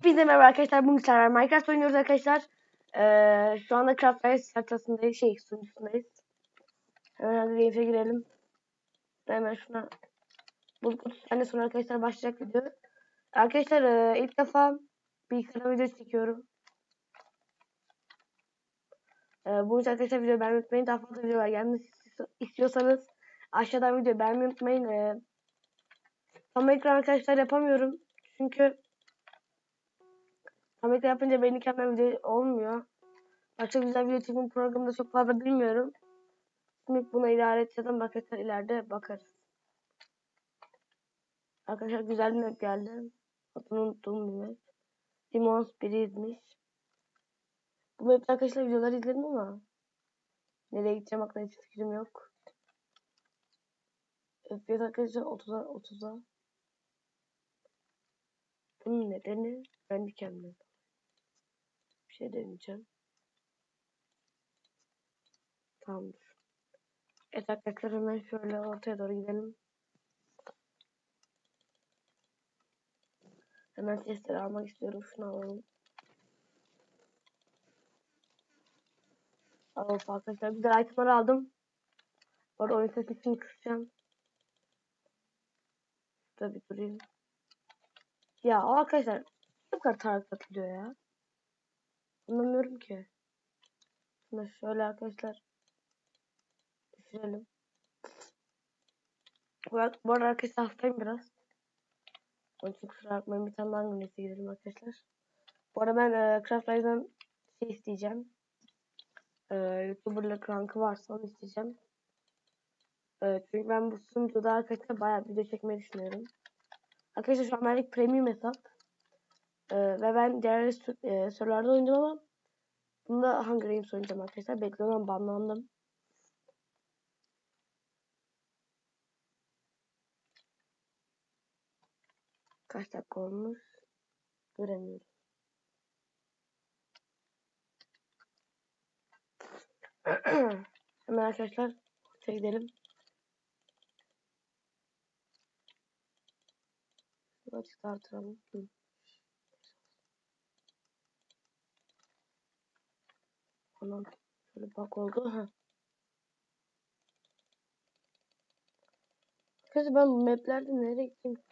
Hepinize merhaba arkadaşlar. Bugün sizlerle Minecraft oynuyoruz arkadaşlar. Ee, şu anda Craft Rise haritasındayız. Şey sunucusundayız. Hemen hadi Games'e girelim. Hemen şuna bulup 30 saniye sonra arkadaşlar başlayacak video. Arkadaşlar e, ilk defa bilgisayarda video çekiyorum. E, bu yüzden arkadaşlar video beğenmeyi unutmayın. Daha fazla videolar gelmesi istiyorsanız aşağıdan video beğenmeyi unutmayın. E, tam ekran arkadaşlar yapamıyorum. Çünkü Ahmet yapınca benim kendime video olmuyor. Başka güzel video çekim programında çok fazla bilmiyorum. Şimdi buna idare edeceğim. Arkadaşlar ileride bakarız. Arkadaşlar güzel bir map geldi. Adını unuttuğum bir map. Demons biriymiş. Bu map'te arkadaşlar videolar izledim ama nereye gideceğim hakkında hiç fikrim yok. FPS arkadaşlar 30'a 30'a. Bunun nedeni kendi kendime bir şey deneyeceğim. Tamamdır. Evet arkadaşlar hemen şöyle ortaya doğru gidelim. Hemen sesleri almak istiyorum. Şunu alalım. Of arkadaşlar güzel itemler aldım. Orada oyun sesini kısacağım. Şurada bir durayım. Ya arkadaşlar ne kadar tarif atılıyor ya. Anlamıyorum ki. Şimdi şöyle arkadaşlar düşürelim. Bu, arada arkadaşlar hastayım biraz. Onun için kusura bakmayın bir tane daha güneşe gidelim arkadaşlar. Bu arada ben e, Craft Rise'dan şey isteyeceğim. E, YouTuber'lık rankı varsa onu isteyeceğim. E, çünkü ben bu sunucuda arkadaşlar bayağı video çekmeyi düşünüyorum. Arkadaşlar şu an benlik premium hesap. Ee, ve ben diğer e, sorularda oynadım ama bunda Hunger Games oynayacağım arkadaşlar. Bekliyorum banlandım. Kaç dakika olmuş? Göremiyorum. Hemen arkadaşlar ortaya gidelim. Açık artıralım. Hı. Anam şöyle bak oldu. Kız ben bu maplerde nereye gideyim?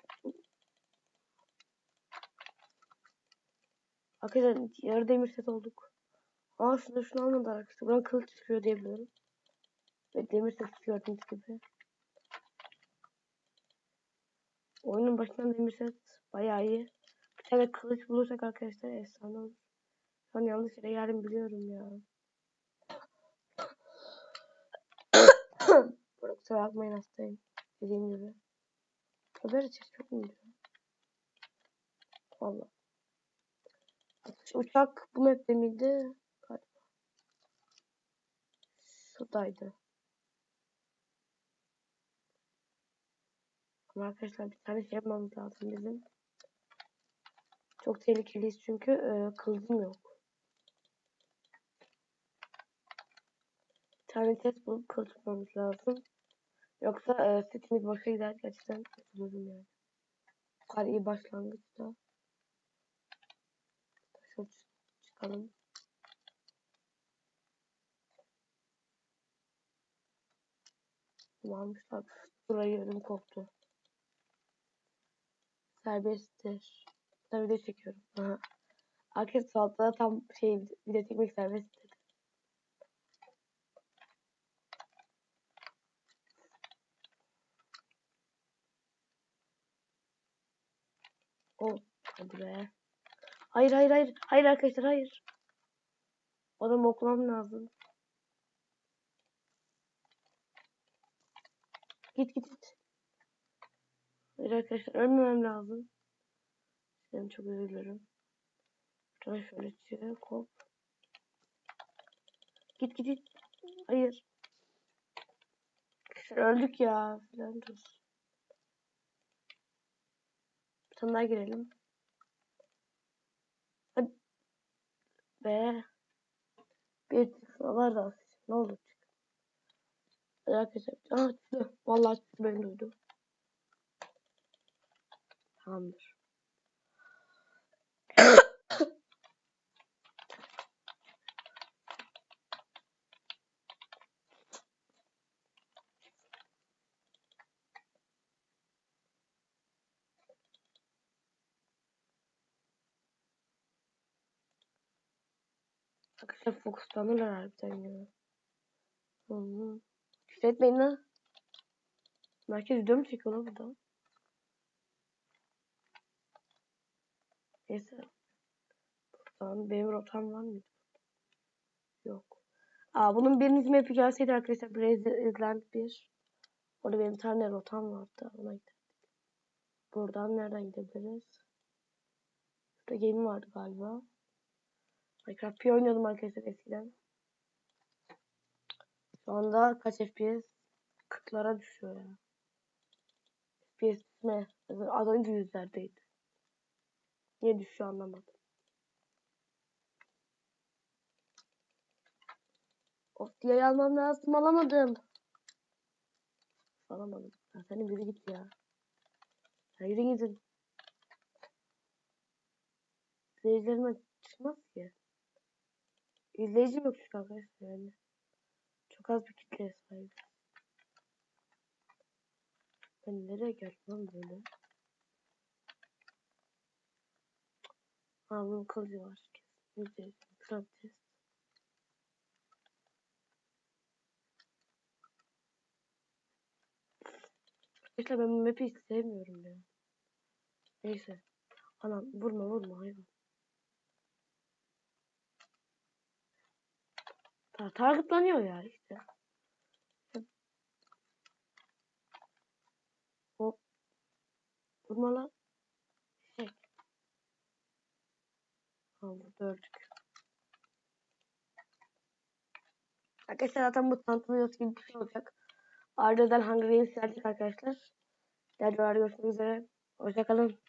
Arkadaşlar yarı demir set olduk. Aa şunu şunu almadı arkadaşlar. Buradan kılıç çıkıyor diye. Ve demir set gördüğünüz gibi. Oyunun başından demir set bayağı iyi. Bir tane kılıç bulursak arkadaşlar efsane olur. An yanlış yere geldim biliyorum ya. Burada kusura bakmayın hastayım. Dediğim gibi. Haber içeri çok mu gidiyor? Valla. Uçak bu map'te miydi? Galiba. Şuradaydı. Ama arkadaşlar bir tane şey yapmamız lazım bizim. Çok tehlikeliyiz çünkü e, kılıcım yok. Test bulup kılıç bulmamız lazım. Yoksa e, setimiz boşa gider gerçekten üzülürüm yani. Bu kadar iyi başlangıçta. Şöyle çıkalım. Varmışlar. Burayı ölüm koptu. Serbesttir. Ben video çekiyorum. Aha. Arkadaşlar saltta tam şey video çekmek serbest Oh hadi be. Hayır hayır hayır. Hayır arkadaşlar hayır. Adam okumam lazım. Git git git. Hayır arkadaşlar ölmemem lazım. Ben çok üzülürüm. Şuradan şöyle çık hop. Git git git. Hayır. Öldük ya. Filan dur. Daha girelim. Hadi. Be. Bir var da ne. Hadi arkadaşlar. Ah. Vallahi ben duydum. Tamamdır. Arkadaşlar fokuslanırlar harbiden ya. Hı hı. Küfür etmeyin lan. Merkez video mu çekiyor lan burada? Neyse. Buradan benim rotam var mıydı? Yok. Aa bunun birinin map'i gelseydi arkadaşlar Braze Island 1. Orada benim tane rotam vardı. Ona giderdik. Buradan nereden gidebiliriz? Burada game vardı galiba. Minecraft P oynuyordum arkadaşlar eskiden. Şu anda kaç FPS? 40'lara düşüyor ya. FPS mi? Az önce yüzlerdeydi. Niye düşüyor anlamadım. Of diye almam lazım alamadım. Alamadım. Ya senin biri git ya. Ya yürü gidin. İzleyicilerime çıkmaz ki. İzleyicim yok çünkü arkadaşlar yani. Çok az bir kitleye sahip. Ben nereye geldim lan böyle? Ha bunun kılıcı var. Kesinlikle. Practice. Arkadaşlar ben bu map'i hiç sevmiyorum ya. Neyse. Anam vurma vurma hayvan. Ta targetlanıyor ya işte. Hop. Vurma lan. Şey. Aldı öldük. Arkadaşlar zaten bu tanıtım videosu gibi bir şey olacak. Ardından Hunger Games gelecek arkadaşlar. Diğer görüşmek üzere. Hoşçakalın.